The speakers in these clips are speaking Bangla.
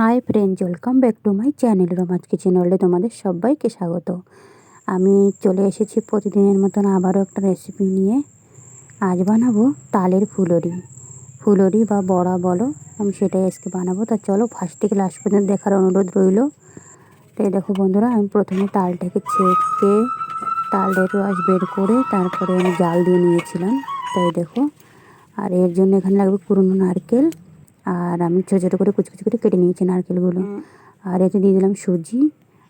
Hi friends, welcome back to my channel Roma's kitchen ওয়ার্ল্ডে তোমাদের সবাইকে স্বাগত। আমি চলে এসেছি প্রতিদিনের মতন আবারও একটা রেসিপি নিয়ে। আজ বানাবো তালের ফুলরি। ফুলরি বা বড়া বলো, আমি সেটাই আজকে বানাবো। তা চলো ফার্স্ট থেকে লাস্ট পর্যন্ত দেখার অনুরোধ রইল। তো দেখো বন্ধুরা, আমি প্রথমে তালটাকে ছেঁকে তালের রস বের করে তারপরে আমি জাল দিয়ে নিয়েছিলাম। তাই দেখো, আর এর জন্য এখানে লাগবে পুরনো নারকেল। আর আমি ছোটো ছোটো করে কুচি কুচি করে কেটে নিয়েছি নারকেলগুলো। আর এতে দিয়ে দিলাম সুজি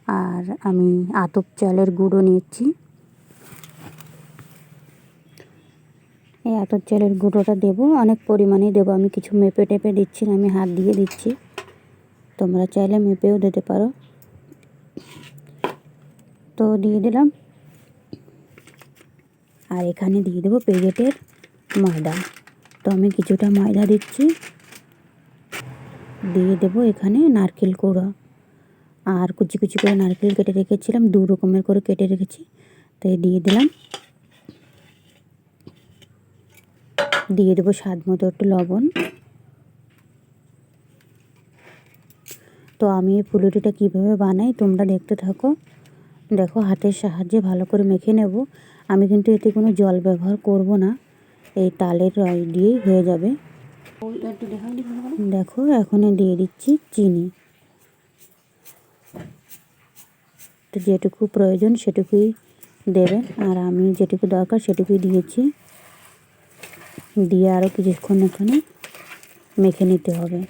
আর আমি আতপ চালের গুঁড়ো নিচ্ছি এই আতপ চালের গুঁড়োটা দেবো অনেক পরিমাণে দেবো। আমি কিছু মেপে টেপে দিচ্ছি না আমি হাত দিয়ে দিচ্ছি। তোমরা চাইলে মেপেও দিতে পারো। তো দিয়ে দিলাম। আর এখানে দিয়ে দেবো প্যাকেটের ময়দা। তো আমি কিছুটা ময়দা দিচ্ছি। দিয়ে দেব এখানে নারকেল কোড়া। আর কুচি কুচি করে নারকেল কেটে রেখেছিলাম, দু রকমের করে কেটে রেখেছি, তাই দিয়ে দিলাম। দিয়ে দেবো স্বাদ মতো একটু লবণ। তো আমি এই ফুলুরিটা কীভাবে বানাই তোমরা দেখতে থাকো। দেখো হাতের সাহায্যে ভালো করে মেখে নেব। আমি কিন্তু এতে কোনো জল ব্যবহার করব না, এই তালের রয় দিয়েই হয়ে যাবে। দেখো, এখন দিয়ে দিচ্ছি চিনি। তো যেটুকু প্রয়োজন সেটুকুই দেবেন আর আমি যেটুকু দরকার সেটুকুই দিয়েছি। দিয়ে আরও কিছুক্ষণ এখানে মেখে নিতে হবে।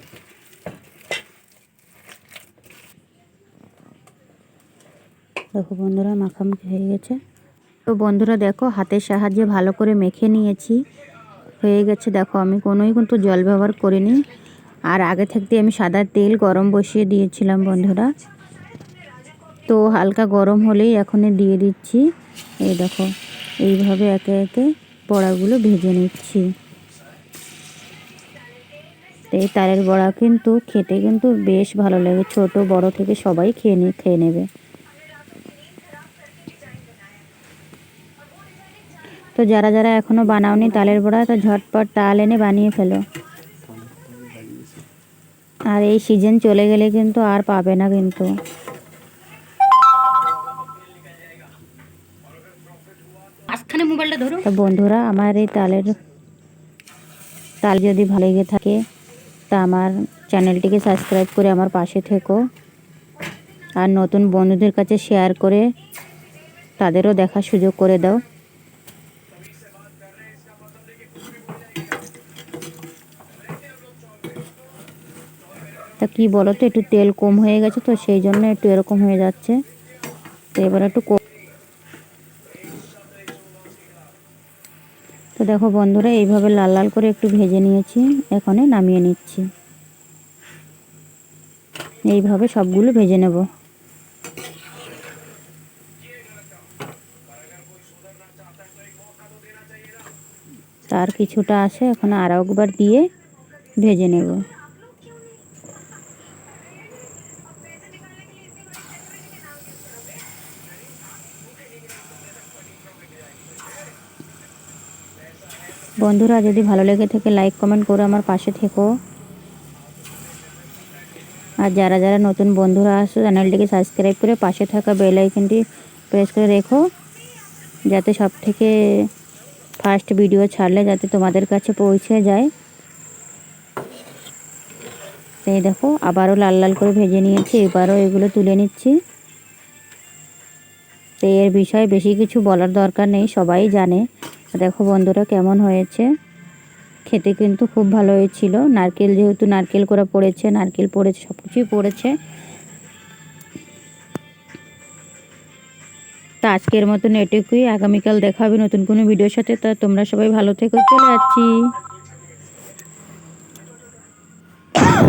দেখো বন্ধুরা, মাখামাখি হয়ে গেছে। তো বন্ধুরা, দেখো, হাতের সাহায্যে ভালো করে মেখে নিয়েছি। হয়ে গেছে। দেখো, আমি কোনোই কিন্তু জল ব্যবহার করিনি। আর আগে থাকতে আমি সাদা তেল গরম বসিয়ে দিয়েছিলাম বন্ধুরা। তো হালকা গরম হলেই এখন দিয়ে দিচ্ছি। এই দেখো, এইভাবে একে একে বড়াগুলো ভেজে নিচ্ছি। এই তালের বড়া কিন্তু খেতে কিন্তু বেশ ভালো লাগে। ছোট, বড় থেকে সবাই খেয়ে খেয়ে নেবে। তো যারা যারা এখনও বানাওনি তালের বড়া তো ঝটপট তাল এনে বানিয়ে ফেলো। আর এই সিজন চলে গেলে কিন্তু আর পাবে না কিন্তু। তো বন্ধুরা আমার এই তালের তাল যদি ভালো লেগে থাকে তা আমার চ্যানেলটিকে সাবস্ক্রাইব করে আমার পাশে থেকো। আর নতুন বন্ধুদের কাছে শেয়ার করে তাদেরও দেখার সুযোগ করে দাও। তা কি বলো তো? একটু তেল কম হয়ে গেছে তো, সেই জন্য একটু এরকম হয়ে যাচ্ছে। তো এবার একটু তো দেখো বন্ধুরা, এইভাবে লাল লাল করে একটু ভেজে নিয়েছি এখানে নামিয়ে নিচ্ছি। এইভাবে সবগুলো ভেজে নেব। তার কিছুটা আছে এখন আর একবার দিয়ে ভেজে নেব। বন্ধুরা, যদি ভালো লেগে থাকে লাইক কমেন্ট করে আমার পাশে থেকো। আর যারা যারা নতুন বন্ধুরা আসো, চ্যানেলটিকে সাবস্ক্রাইব করে পাশে থাকা বেল আইকনটি প্রেস করে রেখো, যাতে সব থেকে ফার্স্ট ভিডিও ছাড়লে যাতে তোমাদের কাছে পৌঁছে যায়। এই দেখো, আবারও লাল লাল করে ভেজে নিয়েছি, এবারও এগুলো তুলে নিচ্ছি। তো এর বিষয়ে বেশি কিছু বলার দরকার নেই, সবাই জানে। দেখো বন্ধুরা কেমন হয়েছে? খেতে কিন্তু খুব ভালো হয়েছিল। নারকেল যেহেতু নারকেল করা পড়েছে, নারকেল পড়েছে সব কিছুই পড়েছে। তা আজকের মতন এটুকুই। আগামীকাল দেখা হবে নতুন কোনো ভিডিওর সাথে। তা তোমরা সবাই ভালো থেকে। চলে যাচ্ছি।